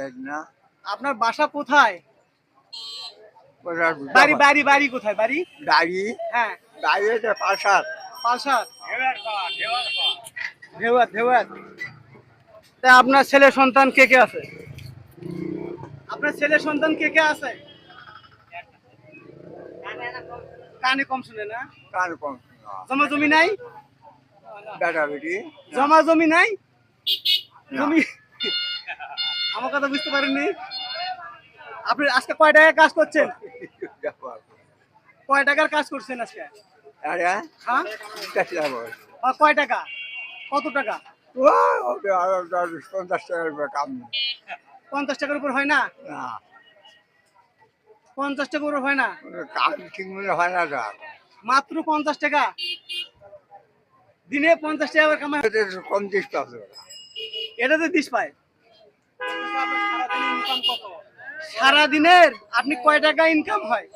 দেখ না। আপনার বাসা কোথায়? বাড়ি বাড়ি বাড়ি কোথায়? বাড়ি? দাড়ি হ্যাঁ। দাড়ি হচ্ছে পাশার ধেওয়াত তা আপনার ছেলে সন্তান কে কে আছে? আপনার ছেলে সন্তান কে কে আছে? কানে কম শুনে না। কার কম জমা জমি নাই? বেটা বেটি। জমা জমি নাই? জমি আমার কথা বুঝতে পারেননি। আপনি আজকে কয় টাকার কাজ করছেন? কয় টাকার কাজ করছেন আজকে? আরে হ্যাঁ? যাব কয় টাকা? কত টাকা? পঞ্চাশ টাকার কাম। পঞ্চাশ টাকার উপর হয় না? পঞ্চাশ টাকার উপর হয় না? ঠিক মনে হয় না মাত্র পঞ্চাশ টাকা? দিনে পঞ্চাশ টাকা কামাই কম দিস পাবে এটাতে দিস পায়। সারা দিনের আপনি কয় টাকা ইনকাম হয়?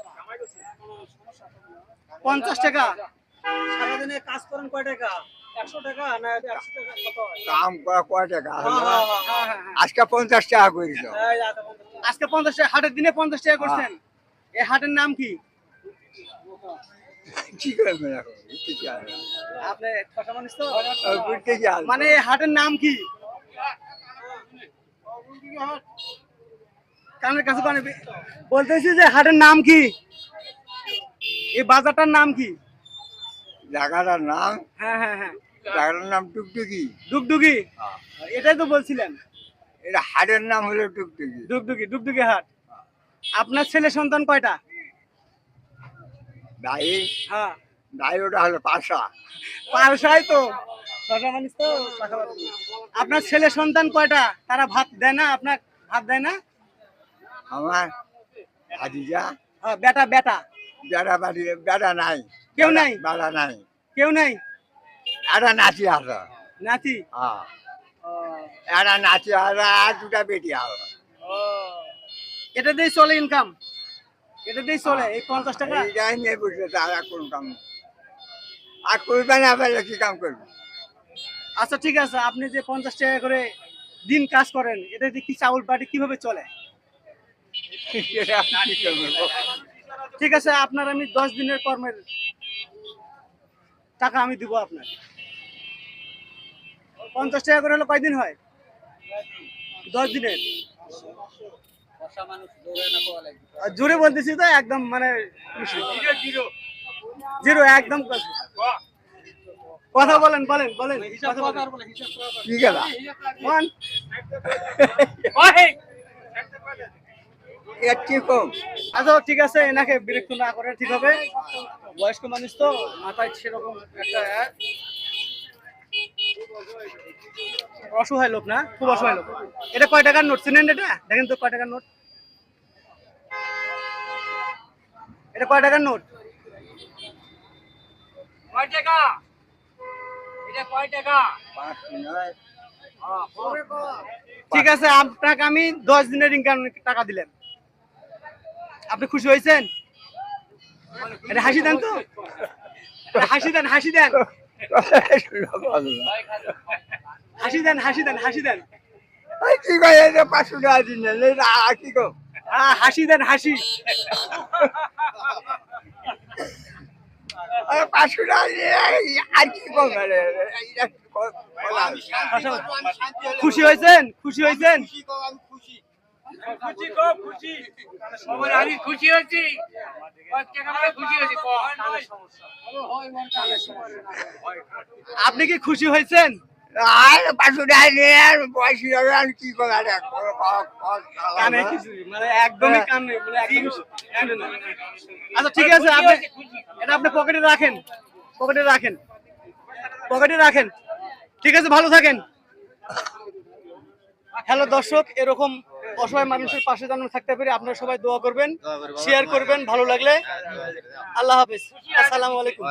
পঞ্চাশ টাকা। সারাদিনে কাজ করেন কয় টাকা? একশো টাকা না একশো টাকা কত হয়? কাম কয় টাকা? হলো? হ্যাঁ, হ্যাঁ, হ্যাঁ, হ্যাঁ। আজকে পঞ্চাশ টাকা আজকে পঞ্চাশ টাকা। হাটের দিনে পঞ্চাশ টাকা করছেন। এই হাটের নাম কি? মানে হাটের নাম কি? কানের কাছে কানে বলতেছি যে হাটের নাম কি? এই বাজারটার নাম কি? জায়গাটার নাম? হ্যাঁ হ্যাঁ হ্যাঁ। জায়গাটার নাম টুকটুকি। ডুগডুগি? এটাই তো বলছিলেন। এটা হাটের নাম হলো টুকটুকি। ডুগডুগি ডুগডুগি হাট। আপনার ছেলে সন্তান কয়টা? দায়ী হ্যাঁ। দায়ী ওটা হলো পাশা। পালসাই তো। মানুষ তো। আপনার ছেলে সন্তান কয়টা? তারা ভাত দেয় না আপনার ভাত দেয় না? আমার ভাতিজা হ্যাঁ, বেটা বেটা। বেড়া বাড়ি বেটা নাই। কেউ নাই? বেড়া নাই। কেউ নাই? একটা নাচি আছে নাতি? হ্যাঁ একটা নাচি আছে আর দুটা বেটি আছে এটা দিয়ে চলে ইনকাম এটা দিয়ে চলে? এই পঞ্চাশ টাকা? এইটাই নিয়ে তার আর কোন কাম আর করবে না কি কাম করবে? আচ্ছা ঠিক আছে আপনি যে পঞ্চাশ টাকা করে দিন কাজ করেন এটা কি চাউল বাটি কীভাবে চলে? ঠিক আছে আপনার আমি দশ দিনের কর্মের টাকা আমি দিব আপনার পঞ্চাশ টাকা করে হলে কয়দিন হয়? দশ দিনের? আর জোরে বলতেছি তো একদম মানে জিরো একদম। কথা বলেন বলেন বলেন। কি গেলা? কম। আচ্ছা ঠিক আছে এনাকে বিরক্ত না করে ঠিক হবে। বয়স্ক মানুষ তো মাথায় সেরকম একটা অসহায় লোক না খুব অসহায় লোক। এটা কয় টাকার নোট? চিনেন এটা? দেখেন তো কয় টাকার নোট। এটা কয় টাকার নোট? কয় টাকা? ঠিক আছে আপনাকে আমি দশ দিনের ইনকাম টাকা দিলাম। আপনি খুশি হয়েছেন? এটা হাসি দেন তো। হাসি দেন হাসি দেন। হাসি দেন হাসি দেন হাসি দেন। কি কয় যে পাঁচশো টাকা দিন কি হ্যাঁ হাসি দেন হাসি। পাঁচশো আর কি? বলা। খুশি হয়েছেন? খুশি হয়েছেন? খুশি খুব খুশি। সবার আমি খুশি হয়েছি। আপনি কি খুশি হয়েছেন? আর পাঁচশো টাকা দিয়ে আর কি কম আরে, ক- ক- ক- কানে কিছু মানে একদমই কান মানে না। আচ্ছা ঠিক আছে আপনি এটা আপনি পকেটে রাখেন। পকেটে রাখেন। পকেটে রাখেন। ঠিক আছে ভালো থাকেন। হ্যালো দর্শক এরকম অসহায় মানুষের পাশে যেন থাকতে পারি আপনারা সবাই দোয়া করবেন শেয়ার করবেন ভালো লাগলে। আল্লাহ হাফিজ। আসসালামু আলাইকুম।